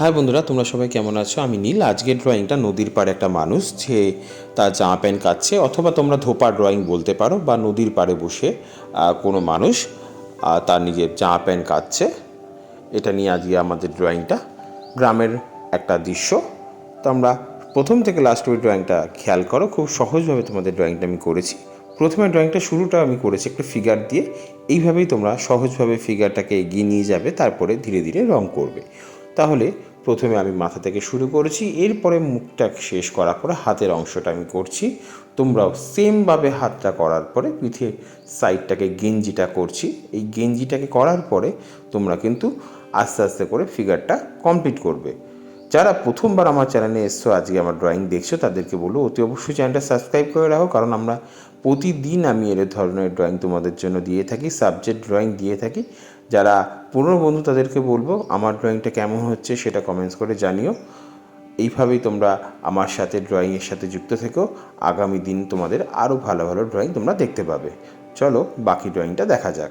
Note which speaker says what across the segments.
Speaker 1: High বন্ধুরা, তোমরা সবাই কেমন আছো? আমি নীল। আজকের ড্রয়িংটা নদীর পাড়ে একটা মানুষ, যে তার জামা প্যান্ট কাচ্ছে অথবা তোমরা ধোপার ড্রয়িং বলতে পারো, বা নদীর পাড়ে বসে কোনো মানুষ তার নিজের জামা প্যান্ট কাচ্ছে এটা নিয়ে আজকে আমাদের ড্রয়িংটা গ্রামের একটা দৃশ্য। তো আমরা প্রথম থেকে লাস্ট ওই ড্রয়িংটা খেয়াল করো, খুব সহজভাবে তোমাদের ড্রয়িংটা আমি করেছি। প্রথমে ড্রয়িংটা শুরুটা আমি করেছি একটা ফিগার দিয়ে, এইভাবেই তোমরা সহজভাবে ফিগারটাকে এগিয়ে নিয়ে যাবে, তারপরে ধীরে ধীরে রং করবে। তাহলে প্রথমে আমি মাথা থেকে শুরু করেছি, এরপরে মুখটা শেষ করার পরে হাতের অংশটা আমি করছি। তোমরাও সেমভাবে হাতটা করার পরে পিঠে সাইডটাকে গেঞ্জিটা করছি। এই গেঞ্জিটাকে করার পরে তোমরা কিন্তু আস্তে আস্তে করে ফিগারটা কমপ্লিট করবে। যারা প্রথমবার আমার চ্যানেলে এসছো, আজকে আমার ড্রয়িং দেখছ, তাদেরকে বলব, অতি অবশ্যই চ্যানেলটা সাবস্ক্রাইব করে রাখো, কারণ আমরা প্রতিদিন আমি এর ধরনের ড্রয়িং তোমাদের জন্য দিয়ে থাকি, সাবজেক্ট ড্রয়িং দিয়ে থাকি। যারা পুরনো বন্ধু তাদেরকে বলব, আমার ড্রয়িংটা কেমন হচ্ছে সেটা কমেন্টস করে জানিও। এইভাবেই তোমরা আমার সাথে ড্রয়িংয়ের সাথে যুক্ত থেকো। আগামী দিন তোমাদের আরও ভালো ভালো ড্রয়িং তোমরা দেখতে পাবে। চলো বাকি ড্রয়িংটা দেখা যাক।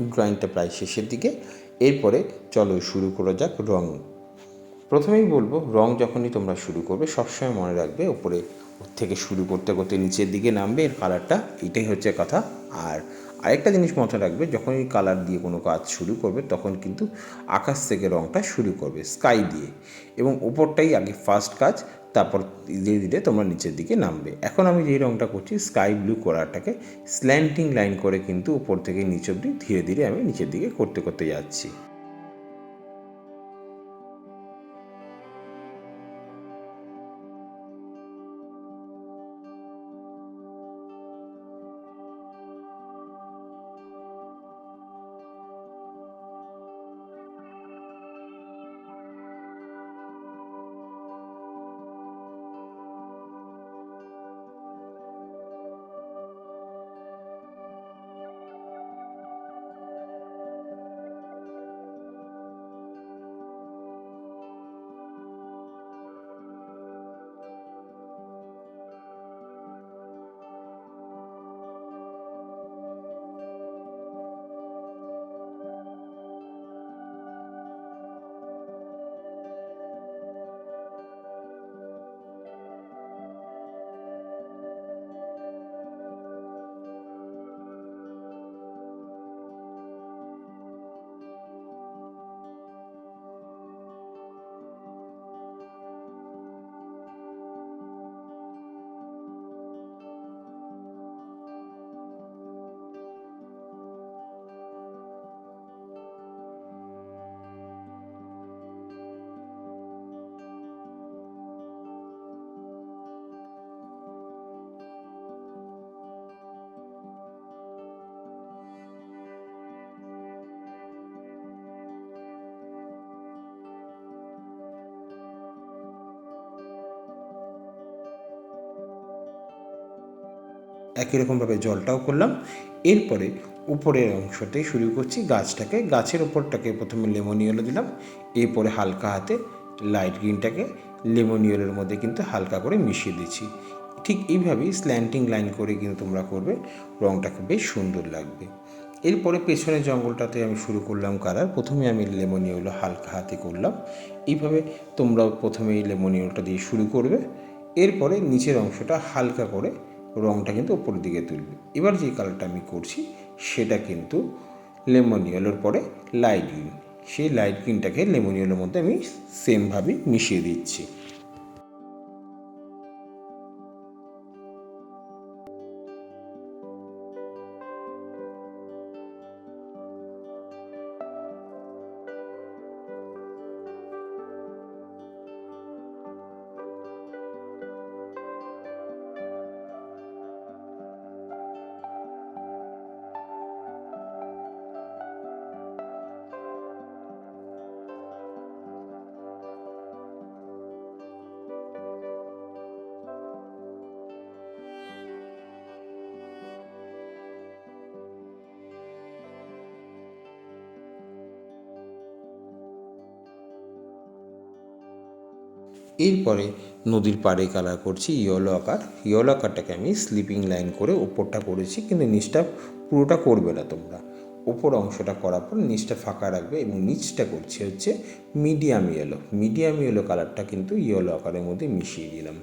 Speaker 1: ড্রয়িংটা প্রায় শেষের দিকে। এরপরে চলো শুরু করা যাক রং। প্রথমেই বলব, রং যখনই তোমরা শুরু করবে, সবসময় মনে রাখবে ওপরে ওর থেকে শুরু করতে করতে নিচের দিকে নামবে, এর কালারটা এটাই হচ্ছে কথা। আর আরেকটা জিনিস মাথায় রাখবে, যখনই কালার দিয়ে কোনো কাজ শুরু করবে, তখন কিন্তু আকাশ থেকে রংটা শুরু করবে স্কাই দিয়ে। এবং ওপরটাই আগে ফার্স্ট কাজ তারপর ধীরে ধীরে তোমরা নিচের দিকে নামবে। এখন আমি যেই রঙটা করছি স্কাই ব্লু কলারটাকে স্ল্যান্টিং লাইন করে কিন্তু উপর থেকে নিচ অবধি ধীরে ধীরে আমি নিচের দিকে করতে করতে যাচ্ছি। একই রকমভাবে জলটাও করলাম। এরপরে উপরের অংশতে শুরু করছি গাছটাকে। গাছের ওপরটাকে প্রথমে লেমন ইয়েলো দিলাম। এরপরে হালকা হাতে লাইট গ্রিনটাকে লেমন ইয়েলোর মধ্যে কিন্তু হালকা করে মিশিয়ে দিচ্ছি। ঠিক এইভাবেই স্ল্যান্টিং লাইন করে কিন্তু তোমরা করবে। রঙটাকে বেশ সুন্দর লাগবে। এরপরে পেছনের জঙ্গলটাতে আমি শুরু করলাম কালার। প্রথমে আমি লেমন ইয়েলো হালকা হাতে করলাম। এইভাবে তোমরাও প্রথমে এই লেমন ইয়েলোটা দিয়ে শুরু করবে। এরপরে নিচের অংশটা হালকা করে রঙটা কিন্তু ওপরের দিকে তুলবে। এবার যে কালারটা আমি করছি, সেটা কিন্তু লেমন ইয়েলোর পরে লাইট গ্রিন। সেই লাইট গ্রিনটাকে লেমন ইয়েলোর মধ্যে আমি সেমভাবে মিশিয়ে দিচ্ছি। এরপরে নদীর পাড়ে কালার করছি, ইয়েলো আকার। ইয়েলো আকারটাকে আমি স্লিপিং লাইন করে ওপরটা করেছি, কিন্তু নিচটা পুরোটা করবে না তোমরা। ওপর অংশটা করার পর নিচটা ফাঁকা রাখবে এবং নিচটা করছি হচ্ছে মিডিয়াম ইয়েলো মিডিয়াম ইয়েলো কালারটা কিন্তু ইয়েলো আকারের মধ্যে মিশিয়ে দিলাম।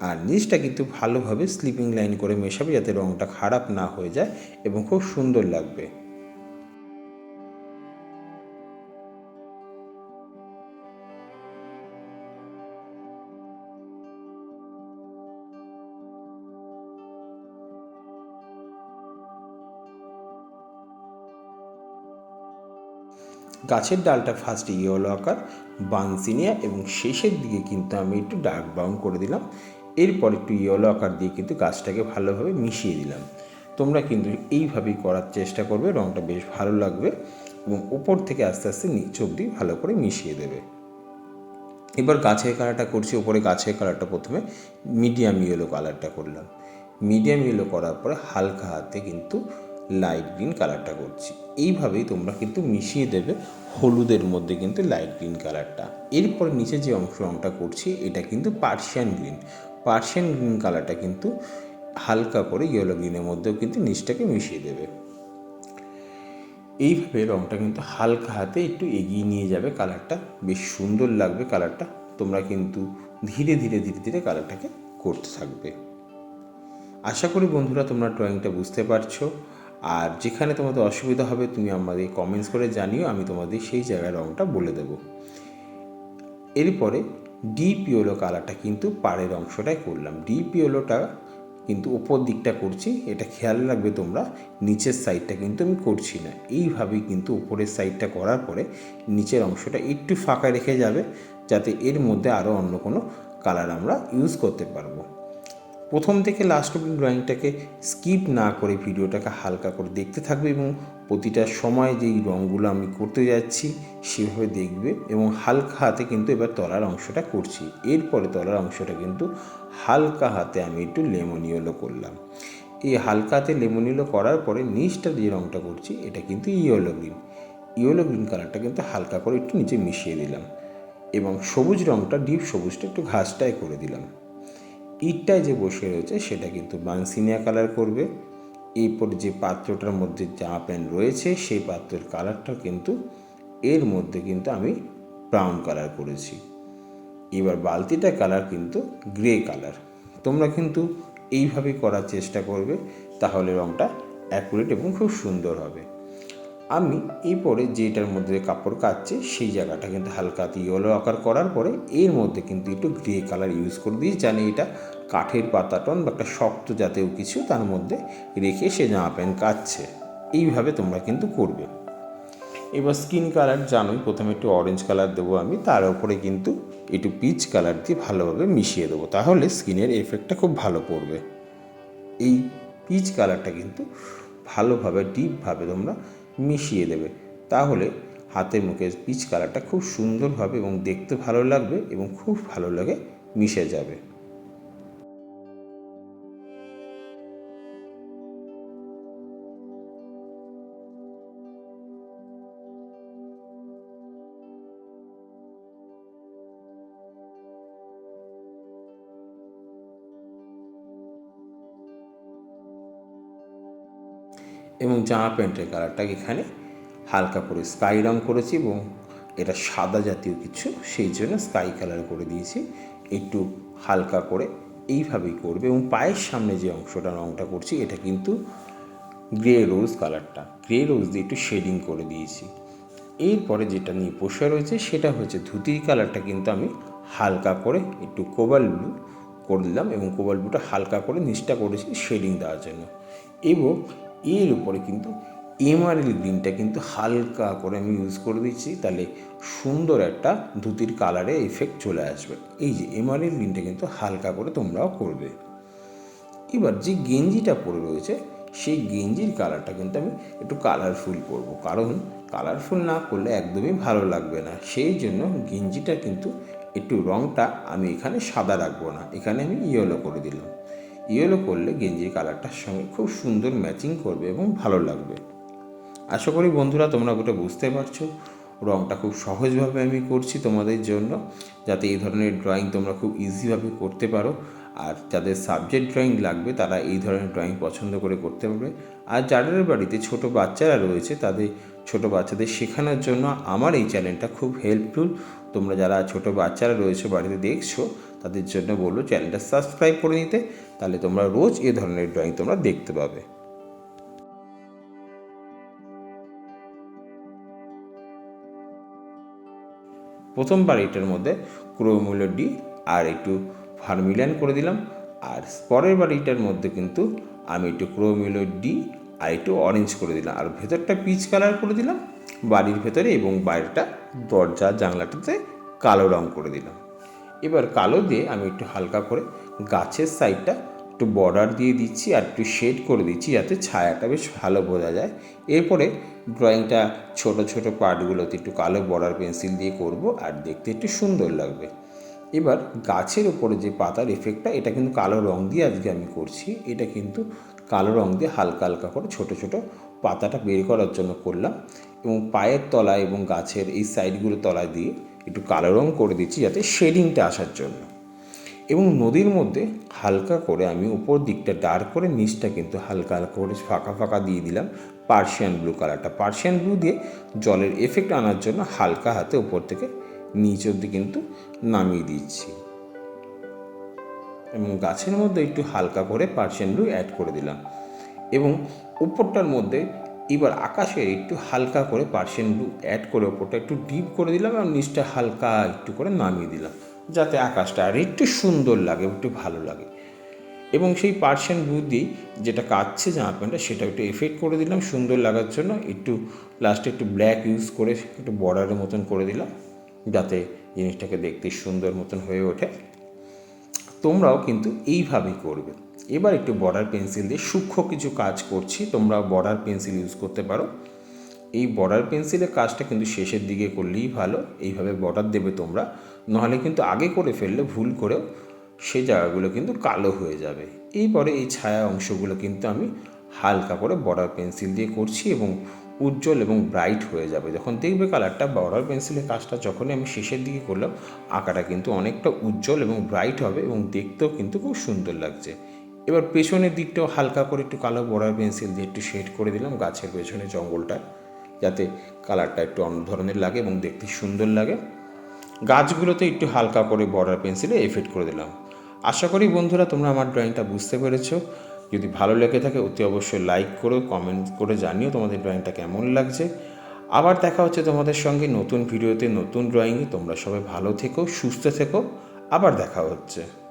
Speaker 1: আর নিচটা কিন্তু ভালোভাবে স্লিপিং লাইন করে মেশাবে যাতে রঙটা খারাপ না হয়ে যায় এবং খুব সুন্দর লাগবে। গাছের ডালটা ফার্স্ট ইয়েলো আকার বানসিনিয়া এবং শেষের দিকে কিন্তু আমি একটু ডার্ক ব্রাউন করে দিলাম। এরপর একটু ইয়েলো আকার দিয়ে কিন্তু গাছটাকে ভালোভাবে মিশিয়ে দিলাম। তোমরা কিন্তু এইভাবেই করার চেষ্টা করবে রঙটা বেশ ভালো লাগবে এবং উপর থেকে আস্তে আস্তে নিচ অব্দি ভালো করে মিশিয়ে দেবে। এবার গাছের কালারটা করছি ওপরে গাছের কালারটা প্রথমে মিডিয়াম ইয়েলো কালারটা করলাম। মিডিয়াম ইয়েলো করার পরে হালকা হাতে কিন্তু লাইট গ্রিন কালারটা করছি। এইভাবেই তোমরা কিন্তু মিশিয়ে দেবে হলুদের মধ্যে কিন্তু লাইট গ্রিন কালারটা এরপর নিচে যে অংশ রঙটা করছি, এটা কিন্তু পার্সিয়ান গ্রিন পার্সিয়ান গ্রিন কালারটা কিন্তু হালকা করে ইয়েলো গ্রিনের মধ্যেও কিন্তু নিচটাকে মিশিয়ে দেবে। এইভাবে রঙটা কিন্তু হালকা হাতে একটু এগিয়ে নিয়ে যাবে কালারটা বেশ সুন্দর লাগবে কালারটা তোমরা কিন্তু ধীরে ধীরে ধীরে ধীরে কালারটাকে করতে থাকবে। আশা করি বন্ধুরা তোমরা ড্রয়িংটা বুঝতে পারছ। আর যেখানে তোমাদের অসুবিধা হবে, তুমি আমাদের কমেন্টস করে জানিও, আমি তোমাদের সেই জায়গায় রঙটা বলে দেব। এরপরে ডিপ ইয়েলো কালারটা কিন্তু পাড়ের অংশটাই করলাম। ডিপ ইয়েলোটা কিন্তু ওপর দিকটা করছি, এটা খেয়াল রাখবে তোমরা, নিচের সাইডটা কিন্তু আমি করছি না। এইভাবেই কিন্তু উপরের সাইডটা করার পরে নিচের অংশটা একটু ফাঁকা রেখে যাবে, যাতে এর মধ্যে আরও অন্য কোনো কালার আমরা ইউজ করতে পারব। প্রথম থেকে লাস্ট অব্দি ড্রয়িংটাকে স্কিপ না করে ভিডিওটাকে হালকা করে দেখতে থাকবে এবং প্রতিটা সময় যেই রঙগুলো আমি করতে যাচ্ছি, সেভাবে দেখবে এবং হালকা হাতে কিন্তু এবার তলার অংশটা করছি। এরপরে তলার অংশটা কিন্তু হালকা হাতে আমি একটু লেমন ইয়েলো করলাম। এই হালকা হাতে লেমন ইয়েলো করার পরে নিচটা যে রঙটা করছি, এটা কিন্তু ইয়েলো গ্রিন ইয়েলো গ্রিন কালারটা কিন্তু হালকা করে একটু নিচে মিশিয়ে দিলাম এবং সবুজ রঙটা ডিপ সবুজটা একটু ঘাসটায় করে দিলাম। ইটটায় যে বসে রয়েছে, সেটা কিন্তু বানসিনিয়া কালার করবে। এরপর যে পাত্রটার মধ্যে জামা প্যান্ট রয়েছে, সেই পাত্রের কালারটা কিন্তু এর মধ্যে কিন্তু আমি ব্রাউন কালার করেছি। এবার বালতিটা কালার কিন্তু গ্রে কালার তোমরা কিন্তু এইভাবে করার চেষ্টা করবে, তাহলে রঙটা অ্যাকুরেট এবং খুব সুন্দর হবে। আমি এই পরে যেটার মধ্যে কাপড় কাচ্ছে সেই জায়গাটা কিন্তু হালকা ইয়েলো আকার করার পরে এর মধ্যে কিন্তু একটু গ্রে কালার ইউজ করে দিই জানি এটা কাঠের পাতাটন বা একটা শক্ত জাতীয় কিছু তার মধ্যে রেখে সে জামা প্যান্ট কাচ্ছে। এইভাবে তোমরা কিন্তু করবে। এবার স্কিন কালার জানোই, প্রথমে একটু অরেঞ্জ কালার দেবো আমি, তার উপরে কিন্তু একটু পিচ কালার দিয়ে ভালোভাবে মিশিয়ে দেবো, তাহলে স্কিনের এফেক্টটা খুব ভালো পড়বে। এই পিচ কালারটা কিন্তু ভালোভাবে ডিপভাবে তোমরা মিশিয়ে দেবে। তাহলে হাতের মুখের পিচ কালারটা খুব সুন্দরভাবে এবং দেখতে ভালো লাগবে এবং খুব ভালো লাগে মিশে যাবে। এবং জামা প্যান্টের কালারটাকে এখানে হালকা করে স্কাই রং করেছি এবং এটা সাদা জাতীয় কিছু, সেই জন্য স্কাই কালার করে দিয়েছি। একটু হালকা করে এইভাবেই করবে এবং পায়ের সামনে যে অংশটা, রংটা করছি, এটা কিন্তু গ্রে রোজ কালারটা। গ্রে রোজ দিয়ে একটু শেডিং করে দিয়েছি। এরপরে যেটা নিয়ে বসে রয়েছে, সেটা হচ্ছে ধুতির কালারটা কিন্তু আমি হালকা করে একটু কোবাল ব্লু করে দিলাম এবং কোবাল ব্লুটা হালকা করে নিচটা করেছি শেডিং দেওয়ার জন্য। এবং এর উপরে কিন্তু এমআরএল গ্রিনটা কিন্তু হালকা করে আমি ইউজ করে দিচ্ছি, তাহলে সুন্দর একটা ধুতির কালারে এফেক্ট চলে আসবে। এই যে এমআরএল গ্রিনটা কিন্তু হালকা করে তোমরাও করবে। এবার যে গেঞ্জিটা পরে রয়েছে, সেই গেঞ্জির কালারটা কিন্তু আমি একটু কালারফুল করব কারণ কালারফুল না করলে একদমই ভালো লাগবে না। সেই জন্য গেঞ্জিটা কিন্তু একটু রঙটা আমি এখানে সাদা রাখব না। এখানে আমি ইয়েলো করে দিলাম। ইয়েলো করলে গেঞ্জির কালারটার সঙ্গে খুব সুন্দর ম্যাচিং করবে এবং ভালো লাগবে। আশা করি বন্ধুরা তোমরা ওটা বুঝতে পারছ রঙটা খুব সহজভাবে আমি করছি তোমাদের জন্য, যাতে এই ধরনের ড্রয়িং তোমরা খুব ইজিভাবে করতে পারো, আর যাদের সাবজেক্ট ড্রয়িং লাগবে তারা এই ধরনের ড্রয়িং পছন্দ করে করতে পারবে। আর যাদের বাড়িতে ছোট বাচ্চারা রয়েছে, তাদের ছোট বাচ্চাদের শেখানোর জন্য আমার এই চ্যানেলটা খুব হেল্পফুল তোমরা যারা ছোট বাচ্চারা রয়েছে বাড়িতে দেখছ তাদের জন্য বলব চ্যানেলটা সাবস্ক্রাইব করে নিতে, তাহলে তোমরা রোজ এ ধরনের ড্রয়িং তোমরা দেখতে পাবে। প্রথমবার এটার মধ্যে ক্রোমুলো ডি আর একটু ফার্মিলিয়ান করে দিলাম। আর পরের বার এটার মধ্যে কিন্তু আমি একটু ক্রোমিলো ডি আর একটু অরেঞ্জ করে দিলাম। আর ভেতরটা পিচ কালার করে দিলাম। বাড়ির ভেতরে এবং বাইরেটা দরজা জানলাটাতে কালো রং করে দিলাম। এবার কালো দিয়ে আমি একটু হালকা করে গাছের সাইডটা একটু বর্ডার দিয়ে দিচ্ছি আর একটু শেড করে দিচ্ছি যাতে ছায়াটা বেশ ভালো বোঝা যায়। এরপরে ড্রয়িংটা ছোট ছোট পার্টগুলোতে একটু কালো বর্ডার পেন্সিল দিয়ে করব আর দেখতে একটু সুন্দর লাগবে। এবার গাছের উপরে যে পাতার এফেক্টটা এটা কিন্তু কালো রং দিয়ে আজকে আমি করছি। এটা কিন্তু কালো রং দিয়ে হালকা হালকা করে ছোট ছোট পাতাটা বের করার জন্য করলাম এবং পায়ের তলায় এবং গাছের এই সাইডগুলো তলায় দিয়ে একটু কালো রং করে দিচ্ছি যাতে শেডিংটা আসার জন্য। এবং নদীর মধ্যে হালকা করে আমি উপর দিকটা ডার্ক করে নিচটা কিন্তু হালকা হালকা করে ফাঁকা ফাঁকা দিয়ে দিলাম পার্সিয়ান ব্লু কালারটা পার্সিয়ান ব্লু দিয়ে জলের এফেক্ট আনার জন্য হালকা হাতে উপর থেকে নিচ অব্দি কিন্তু নামিয়ে দিচ্ছি। এবং গাছের মধ্যে একটু হালকা করে পার্সিয়ান ব্লু অ্যাড করে দিলাম। এবং উপরটার মধ্যে এবার আকাশে একটু হালকা করে পার্সিয়ান ব্লু অ্যাড করে ওপরটা একটু ডিপ করে দিলাম এবং নিচটা হালকা একটু করে নামিয়ে দিলাম। যাতে আকাশটা আর একটু সুন্দর লাগে, একটু ভালো লাগে। এবং সেই পার্সিয়ান ব্লু দিয়ে যেটা কাচ্ছে জামা প্যান্টটা, সেটা একটু এফেক্ট করে দিলাম সুন্দর লাগার জন্য। একটু লাস্টে একটু ব্ল্যাক ইউজ করে একটু বর্ডারের মতন করে দিলাম, যাতে জিনিসটাকে দেখতে সুন্দর মতন হয়ে ওঠে। তোমরাও কিন্তু এইভাবেই করবে। এবার একটু বর্ডার পেন্সিল দিয়ে সূক্ষ্ম কিছু কাজ করছি, তোমরা বর্ডার পেন্সিল ইউজ করতে পারো। এই বর্ডার পেন্সিলের কাজটা কিন্তু শেষের দিকে করলেই ভালো, এইভাবে বর্ডার দেবে তোমরা। নাহলে কিন্তু আগে করে ফেললে ভুল করেও সে জায়গাগুলো কিন্তু কালো হয়ে যাবে। এইপরে এই ছায়া অংশগুলো কিন্তু আমি হালকা করে বর্ডার পেন্সিল দিয়ে করছি এবং উজ্জ্বল এবং ব্রাইট হয়ে যাবে। যখন দেখবে কালারটা বর্ডার পেন্সিলের কাজটা যখনই আমি শেষের দিকে করলাম, আঁকাটা কিন্তু অনেকটা উজ্জ্বল এবং ব্রাইট হবে এবং দেখতেও কিন্তু খুব সুন্দর লাগছে। এবার পেছনের দিকটাও হালকা করে একটু কালো বর্ডার পেন্সিল দিয়ে একটু শেড করে দিলাম গাছের পেছনে জঙ্গলটা, যাতে কালারটা একটু অন্য ধরনের লাগে এবং দেখতে সুন্দর লাগে। গাছগুলোতে একটু হালকা করে বর্ডার পেন্সিলে এফেক্ট করে দিলাম। আশা করি বন্ধুরা তোমরা আমার ড্রয়িংটা বুঝতে পেরেছ। যদি ভালো লেগে থাকে অতি অবশ্যই লাইক করো, কমেন্ট করে জানিও তোমাদের ড্রয়িংটা কেমন লাগছে। আবার দেখা হচ্ছে তোমাদের সঙ্গে নতুন ভিডিওতে, নতুন ড্রয়িংয়ে। তোমরা সবাই ভালো থেকো, সুস্থ থেকো। আবার দেখা হচ্ছে।